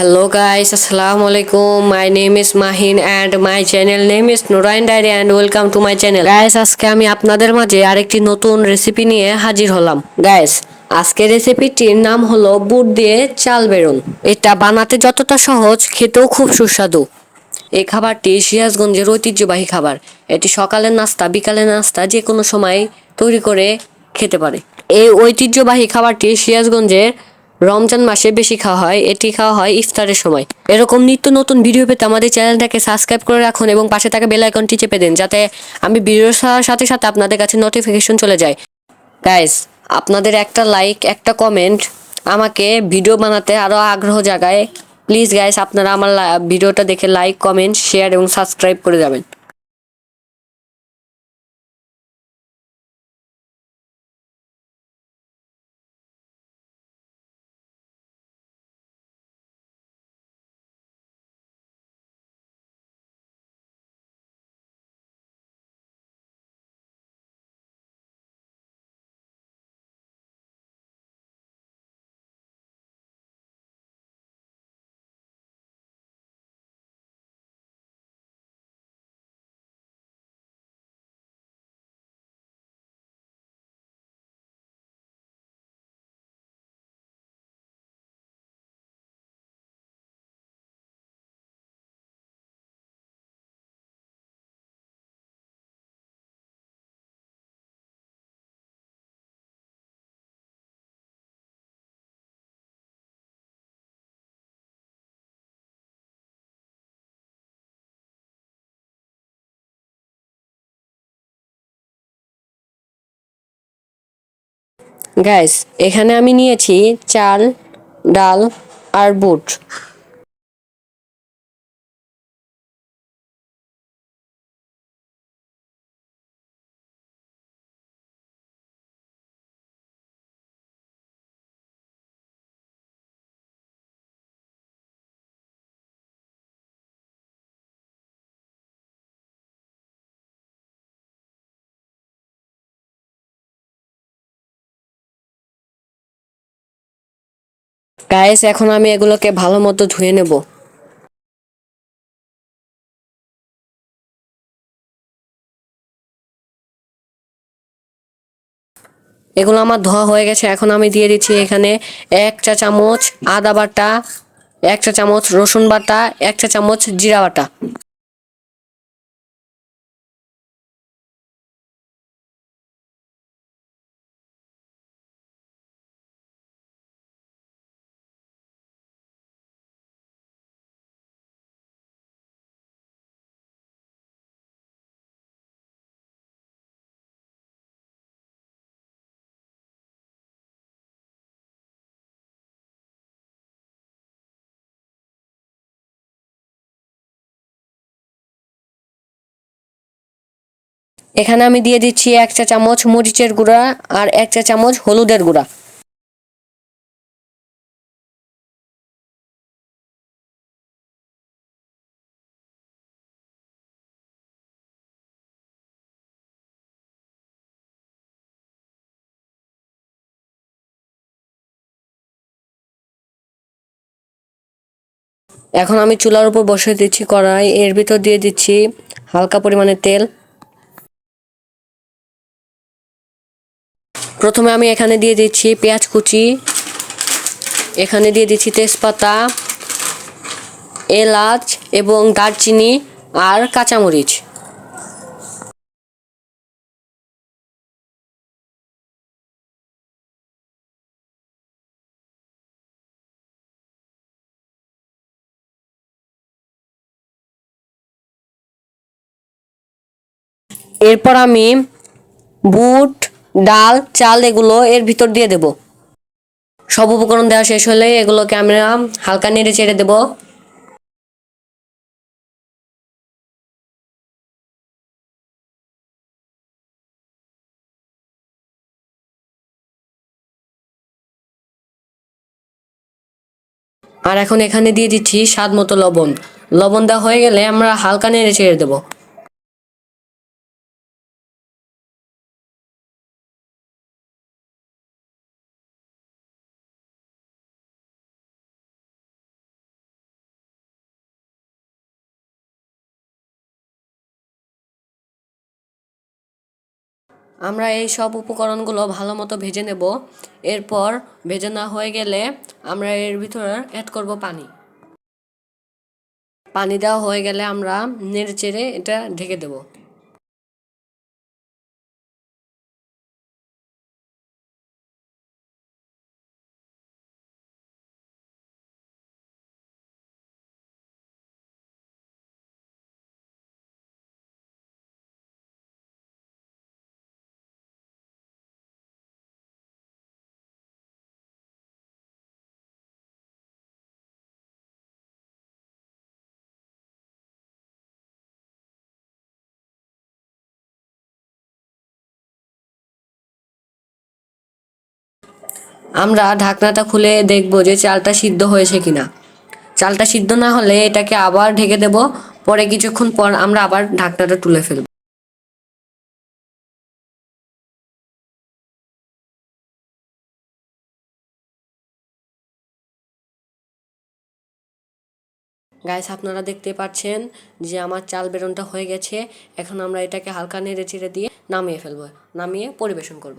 Hello guys, Assalamu alaikum. My name is Mahin and my channel name is Nurain Diary and welcome to my channel. Guys, আজকে আমি আপনাদের মাঝে আরেকটি নতুন recipe নিয়ে হাজির হলাম। Guys, আজকের রেসিপিটির নাম হলো বুট দিয়ে চাল বেরুন এটা বানাতে যতটা সহজ খেতেও খুব সুস্বাদু এই খাবারটি সিরাজগঞ্জের ঐতিহ্যবাহী খাবার এটি সকালের নাস্তা বিকালের নাস্তা যে কোনো সময় তৈরি করে খেতে পারে এই ঐতিহ্যবাহী খাবারটি সিরাজগঞ্জের রমজান মাসে বেশি খাওয়া হয়, এটি খাওয়া হয় ইফতারের সময়। এরকম নিত্য নতুন ভিডিও পেতে আমাদের চ্যানেলটাকে সাবস্ক্রাইব করে রাখুন এবং পাশে থাকা বেল আইকনটি চেপে দিন, যাতে আমি ভিডিওর সাথে সাথে আপনাদের কাছে নোটিফিকেশন চলে যায়। গাইস আপনাদের একটা লাইক একটা কমেন্ট আমাকে ভিডিও বানাতে আরও আগ্রহ জাগায়। প্লিজ গাইস আপনারা আমার ভিডিওটা দেখে লাইক কমেন্ট শেয়ার এবং সাবস্ক্রাইব করে যাবেন। গাইস এখানে আমি নিয়েছি চাল ডাল আর বুট। গাইস এখন আমি এগুলোকে ভালো মতো ধুয়ে নেব। এগুলো আমার ধোয়া হয়ে গেছে। এখন আমি দিয়ে দিচ্ছি এখানে এক চা চামচ আদা বাটা, এক চা চামচ রসুন বাটা, এক চা চামচ জিরা বাটা। এখানে আমি দিয়ে দিচ্ছি এক চা চামচ মরিচের গুঁড়া আর এক চা চামচ হলুদের গুঁড়া। এখন আমি চুলার উপর বসিয়ে দিচ্ছি কড়াই। এর ভিতর দিয়ে দিচ্ছি হালকা পরিমাণে তেল। প্রথমে আমি এখানে দিয়ে দিচ্ছি পেঁয়াজ কুচি, এখানে দিয়ে দিচ্ছি তেজপাতা, এলাচ এবং দারচিনি আর কাঁচামরিচ। এরপর আমি বুট ডাল, চাল এগুলো এর ভিতর দিয়ে দেব। সব উপকরণ দেওয়া শেষ হলে এগুলোকে আমরা হালকা নেড়ে চেড়ে দেবো। আর এখন এখানে দিয়ে দিচ্ছি স্বাদ মতো লবণ। লবণ দেওয়া হয়ে গেলে আমরা হালকা নেড়ে চেড়ে দেবো। আমরা এই সব উপকরণগুলো ভালো মতো ভেজে নেব। এরপর ভেজে না হয়ে গেলে আমরা এর ভিতরে অ্যাড করব পানি। পানি দেওয়া হয়ে গেলে আমরা নেড়ে চেড়ে এটা ঢেকে দেব। আমরা ঢাকনাটা খুলে দেখব যে চালটা সিদ্ধ হয়েছে কিনা। চালটা সিদ্ধ না হলে এটাকে আবার ঢেকে দেব, পরে কিছুক্ষণ পর আমরা আবার ঢাকনাটা তুলে ফেলব। গাইস আপনারা দেখতে পাচ্ছেন যে আমার চাল বেরনটা হয়ে গেছে। এখন আমরা এটাকে হালকা নেড়ে চেড়ে দিয়ে নামিয়ে ফেলব, নামিয়ে পরিবেশন করব।